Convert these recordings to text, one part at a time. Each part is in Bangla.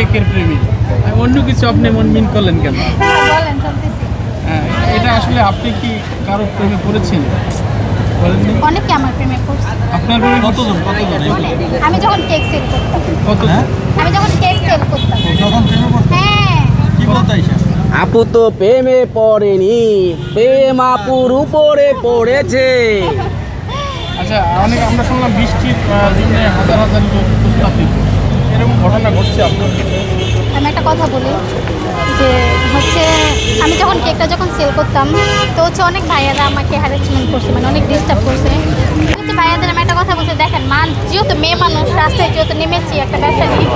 কেকের প্রেমী। অন্য কিছু আপনি মন মিন করলেন কেন? হ্যাঁ, এটা আসলে আপনি কি কারও প্রেমে পড়েছেন? বলেননি? অনেকে আমার প্রেমে পড়ছে। আপনার প্রেমে কতজন? কতজন? আমি যখন কেক সেল করতাম। কত হ্যাঁ? আমি যখন কেক সেল করতাম। যখন প্রেমে পড়তো? হ্যাঁ। কি বলতে আইসা? আপু তো প্রেমে পড়েনি প্রেম আপুর উপরে পড়েছে। আচ্ছা অনেক আমরা শুনলাম বৃষ্টির জন্য হাজার হাজার লোক প্রস্তাব এরকম ঘটনা ঘটছে আপনার আমি একটা কথা বলি, যে হচ্ছে আমি যখন কেকটা যখন সেল করতাম, তো হচ্ছে অনেক ভাইয়ারা আমাকে হ্যারাসমেন্ট করছে মানে অনেক ডিস্টার্ব করছে। হচ্ছে ভাইয়াদের আমি একটা কথা বলছি, দেখেন মান যেহেতু মেয়ে মানুষ, রাস্তায় যেহেতু নেমেছি একটা ব্যবসা নিয়ে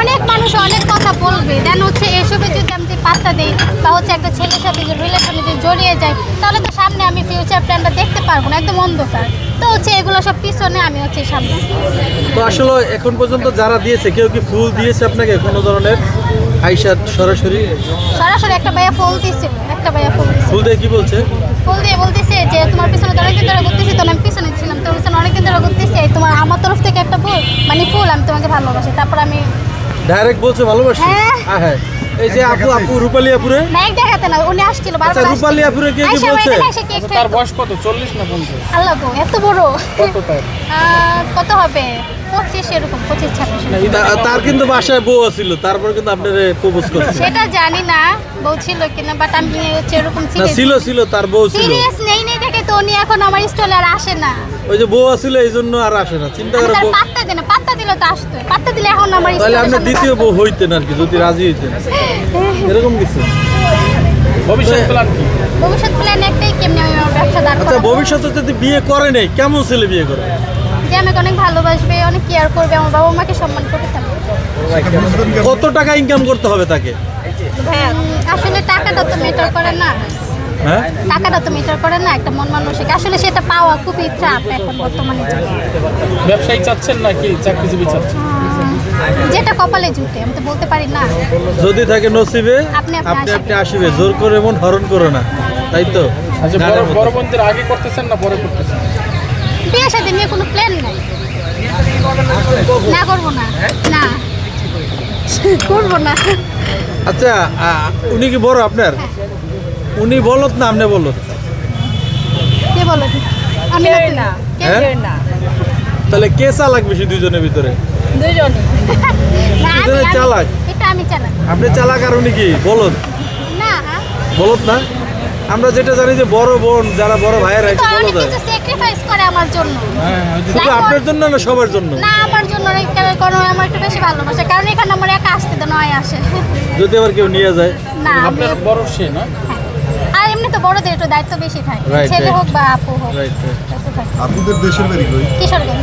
অনেক মানুষ অনেক কথা বলবে। দেন হচ্ছে এসবে যদি আমি যদি পাত্তা দিই, বা হচ্ছে একটা ছেলের সাথে যে রিলেশনে যদি জড়িয়ে যাই তাহলে তো সামনে আমি ফিউচার প্ল্যানটা দেখতে পারব না, একদম অন্ধকার। তো হচ্ছে এগুলো সব পিছনে আমি হচ্ছে সামনে। তো আসলে এখন পর্যন্ত যারা দিয়েছে কেউ কি ফুল দিয়েছে আপনাকে কোনো ধরনের? আইসা সরাসরি? সরাসরি একটা ভাইয়া ফুল দিছিল একটা ভাইয়া ফুল দিছিল ফুল দিয়ে কি বলছে? ফুল দিয়ে বলতেছে যে তোমার পিছনে তো অনেকদিন ধরে ঘুরতেছি তো আমি পিছনে ছিলাম তোর পিছনে অনেকদিন ধরে ঘুরতেছি এই তোমার আমার তরফ থেকে একটা ফুল মানে ফুল আমি তোমাকে ভালোবাসি তারপর আমি ডাইরেক্ট বলছে ভালোবাসি। হ্যাঁ। হ্যাঁ। এই যে আপু আপু রূপালী আপুরে ব্যাগ দেখাতে না উনি আসছিল আচ্ছা, রূপালী আপুরে কে কি বলছে? এখানে এসে কেক তার বয়স কত? চল্লিশ না পঞ্চাশ? আল্লাহ গো এত বড়। কত তার? কত হবে? পঁচিশ এরকম তার কিন্তু বাসায় বউ ছিল তারপর কিন্তু আপনার প্রপোজ করছে। সেটা জানি না বউ ছিল কিনা বাট আমি হচ্ছে এরকম না ছিল ছিল তার বউ ছিল। সিরিয়াস নেই নেই দেখে তো উনি এখন আমার স্টলে আর আসে না। ওই যে বউ ছিল এই জন্য আর আসে না। চিন্তা করে বউ- পাত্তা দিই না পাত্তা দিলে তো আসতো। পাত্তা দিলে এখন আমার তাহলে আপনি দ্বিতীয় বউ হইতেন আর কি যদি রাজি হইতেন। এরকম কিছু। ভবিষ্যৎ প্ল্যান কি? ভবিষ্যৎ প্ল্যান একটাই কেমনি আমি আমার ব্যবসা দাঁড় আচ্ছা ভবিষ্যতে যদি বিয়ে করে নেই কেমন ছেলে বিয়ে করে? যে আমাকে অনেক ভালোবাসবে অনেক কেয়ার করবে আমার বাবা মাকে সম্মান করবে কত টাকা ইনকাম করতে হবে তাকে? আসলে টাকাটা তো মেটার করে না। টাকাটা তো মেটার করে না একটা মন মানসিক। আসলে সেটা পাওয়া খুবই চাপ এখন বর্তমানে। ব্যবসায়ী চাচ্ছেন নাকি চাকরিজীবী চাচ্ছেন? যেটা কপালে জুটে আমি তো বলতে পারি না। যদি থাকে নসিবে আপনি আপনি আসিবে। জোর করে মন হরণ করো না তাই তো? আচ্ছা বড়। বড় বোনদের আগে করতেছেন না পরে করতেছেন? বিয়ে সাথে নিয়ে কোনো প্ল্যান নাই। না করব না না। করব না। আচ্ছা উনি কি বড় আপনার? উনি বলত না আপনি বলত কে বলো আমি না কে? হ্যাঁ? না। তাহলে কে চালাক বেশি দুজনের ভিতরে? দুজনে না আমি দুজনে আমি- চালাক। এটা আমি চালাক। আপনি চালাক আর উনি কি? বলত না বলত না। আমরা যেটা জানি যে বড় বোন যারা বড় ভাইয়েরা অনেক বলত কিছু স্যাক্রিফাইস করে আমার জন্য। হ্যাঁ ওই যে- শুধু আপনার জন্য না সবার জন্য? না আমার জন্য কারণ আমার একটু বেশি ভালোবাসে। কারণ এখানে আমার একা আসতে তো নয় আসে। যদি আবার কেউ নিয়ে যায়। না আপনার বড় সে না হ্যাঁ। বড়দের একটু দায়িত্ব বেশি থাকে। ছেলে হোক বা আপু হোক। আপনাদের দেশের বাড়ি কই? কিশোরগঞ্জ